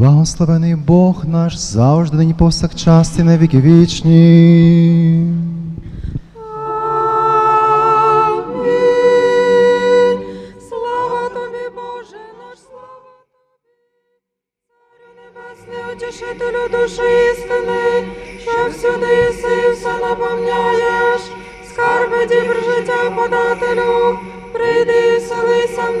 Благословений Бог наш завжди нині повсякчас і на віки вічні. Слава тобі, Боже наш, слава тобі, Царю Небесний, утішителю душі істини, що всюди єси і все наповняєш, скарби дібр життя подателю, прийди і селися в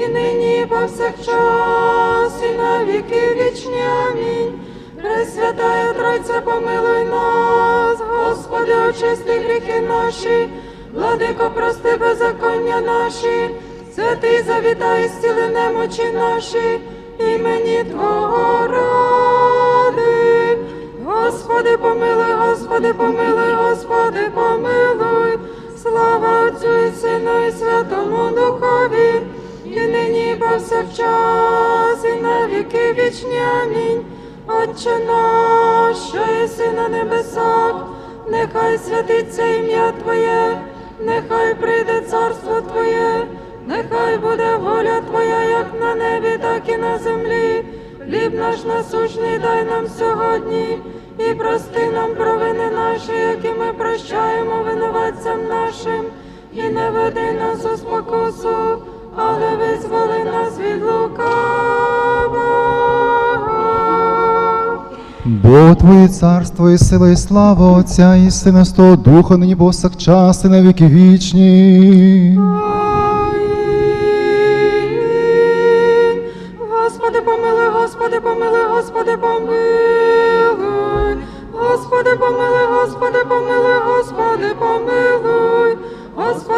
і нині, повсякчас, і на віки вічні. Амінь. Пресвятая Тройця, помилуй нас, Господи, очисти гріхи наші, владико, прости беззаконня наші, святий завітай, зціли немочі наші, імені Твого ради. Господи, помилуй, Господи, помилуй, Господи, помилуй, слава Отцю і Сину і Святому Духові, і нині, і повсякчас, і на віки вічні. Амінь. Отче наш, що єси на небесах, нехай святиться ім'я Твоє, нехай прийде царство Твоє, нехай буде воля Твоя, як на небі, так і на землі. Хліб наш насущний дай нам сьогодні, і прости нам провини наші, які ми прощаємо винуватцям нашим, і не веди нас у спокусу, але визволи нас від лукавого. Бо Твоє царство і сила, і слава Отця і Сина Святого Духа, нині повсякчас і на віки вічні. Господи, помилуй, Господи, помилуй, Господи, помилуй. Господи, помилуй, Господи, помилуй, Господи, помилуй.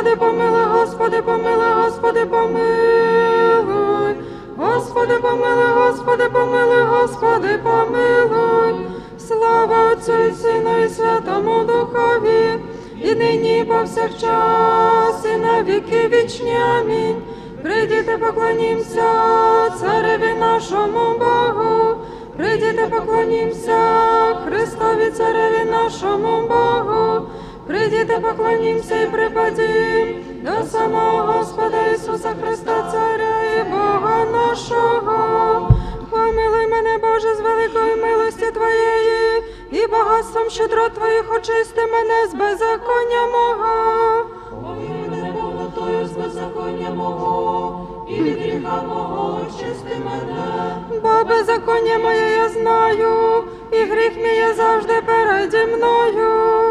Господи, помилуй, Господи, помилуй, Господи, помилуй. Господи, помилуй, Господи, помилуй, Господи, помилуй. Слава Отцю і Сину і Святому Духові, і нині, і повсякчас, і на віки вічні. Амінь. Прийдіте, поклонімся цареві нашому Богу. Прийдіте, поклонімся Христові цареві нашому Богу. Прийдіте, поклонімся і припадім до самого Господа Ісуса Христа, Царя і Бога нашого. Помилуй мене, Боже, з великої милості Твоєї, і багатством щедрот Твоїх очисти мене з беззаконня мого. Помилуй мене повнотою з беззаконня мого, і від гріха мого очисти мене. Бо беззаконня моє я знаю, і гріх мій є завжди переді мною.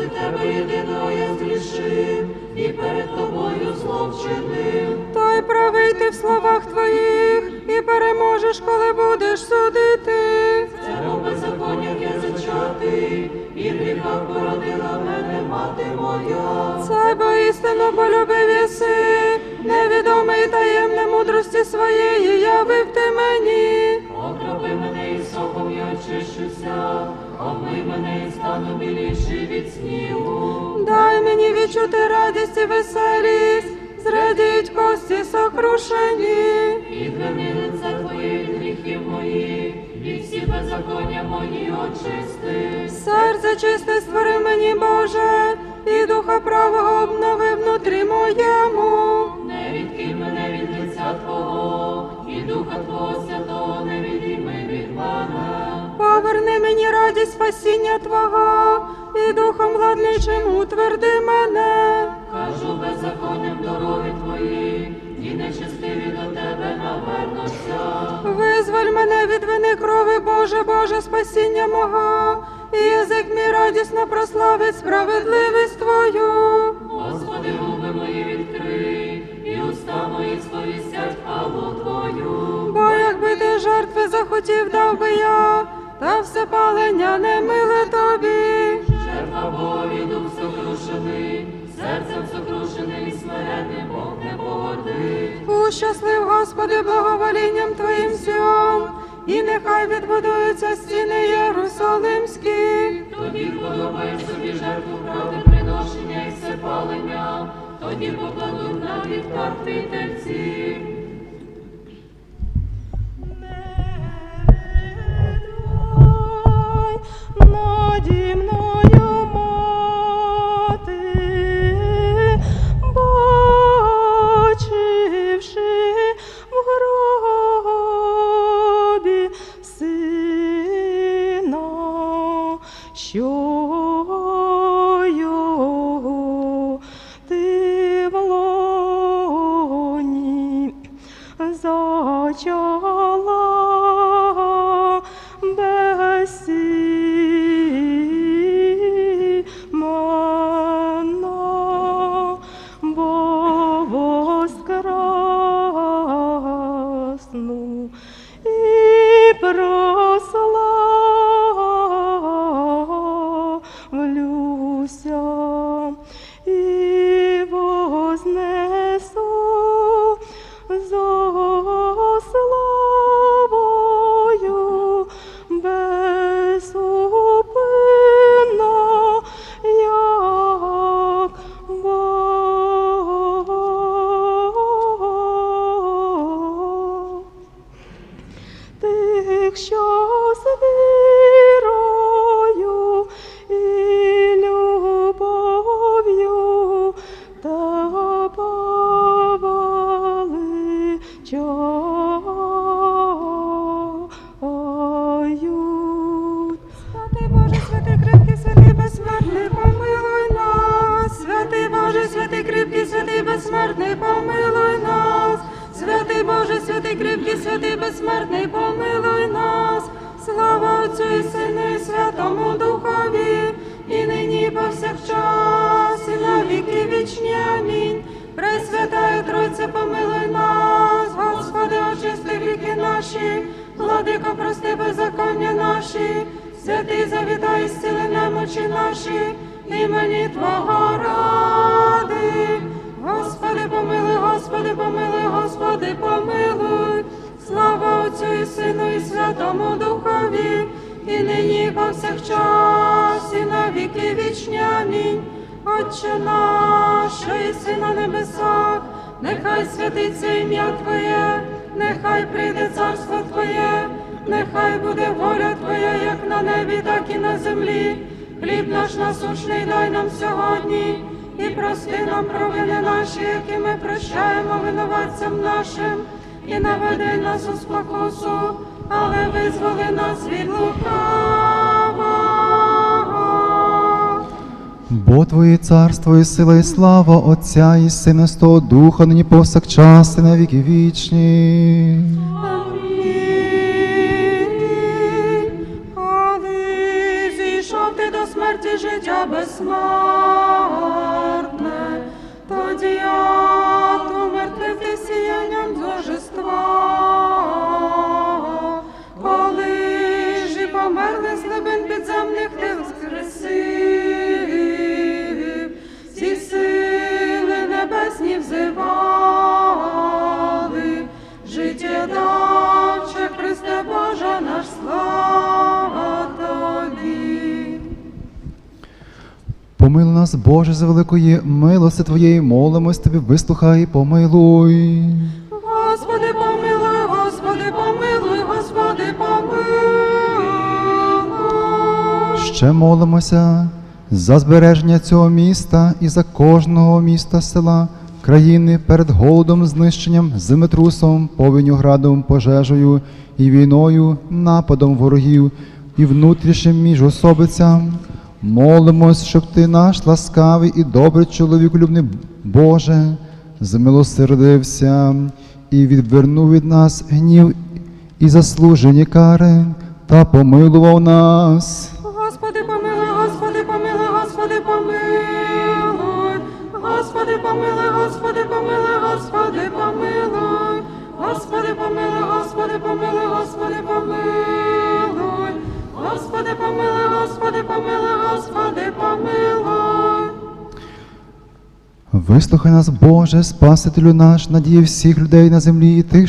Проти тебе єдиного я згрішив, і перед тобою зло вчинив. Той правий ти в словах твоїх, і переможеш, коли будеш судити. Це у беззаконнях я зачатий, і в гріхах породила мене мати моя. Це бо істину полюбив єси, невідомий таємне мудрості своєї явив ти мені. Окропи мене і соком я очищуся, омий мене і стану біліший від снігу. Дай мені відчути радість і веселість, зрадіють кості сокрушені. І зверни лице твоє від гріхів моїх, і всі беззаконня мої очисти. Серце чисте створи мені, Боже, і духа правого обнови внутрі моєму. Не відкинь мене від лиця Твого, і Духа Твого Святого не відійми від мене. Поверни мені радість спасіння Твого, і духом владничим утверди мене. Кажу беззаконням дороги Твої, і нечестиві до Тебе навернуться. Визволь мене від вини крови, Боже, Боже, спасіння мого, і язик мій радісно прославить справедливість Твою. Господи, губи мої відкрий, і уста мої сповістять хвалу Твою. Бо якби ти жертви захотів, дав би я, та все палення не миле тобі. Жертва Богові дух сокрушений, серцем сокрушеним і смиренним Бог не погодить. Ущаслив, Господи, благоволінням Твоїм Сіон, і нехай відбудуються стіни Єрусалимські. Тоді подобає собі жертву проти приношення і всепалення, тоді покладуть на вівтар твій тельці. Наді мною і нині і повсякчас, і на віки вічні. Отче наш, єси на небесах, нехай святиться ім'я Твоє, нехай прийде царство Твоє, нехай буде воля Твоя, як на небі, так і на землі. Хліб наш насущний дай нам сьогодні, і прости нам провини наші, які ми прощаємо винуватцям нашим, і не веди нас у спокусу, але визволи нас від лукавого. Бо Твоє царство і сила, і слава Отця і Сина, Святого Духа, нині повсякчас і на віки вічні. Коли зійшов ти до смерті життя безсмертне, тоді нас, Боже, з великої милости Твоєї, молимось Тобі, вислухай, і помилуй. Господи, помилуй, Господи, помилуй, Господи, помилуй. Ще молимося за збереження цього міста і за кожного міста села, країни перед голодом, знищенням, землетрусом, повінню градом, пожежею і війною, нападом ворогів і внутрішнім міжособицям. Молимось, щоб ти наш ласкавий і добрий чоловіколюбний Боже, змилосердився і відвернув від нас гнів і заслужені кари та помилував нас. Господи, помилуй, Господи, помилуй, Господи, помилуй. Господи, помилуй, Господи, помилуй, Господи, помилуй. Господи, помилуй, Господи, помилуй, Господи, помилуй. Господи, помилуй, Господи, помилуй, Господи, помилуй. Вислухай нас, Боже, Спасителю наш, надії всіх людей на землі і тих,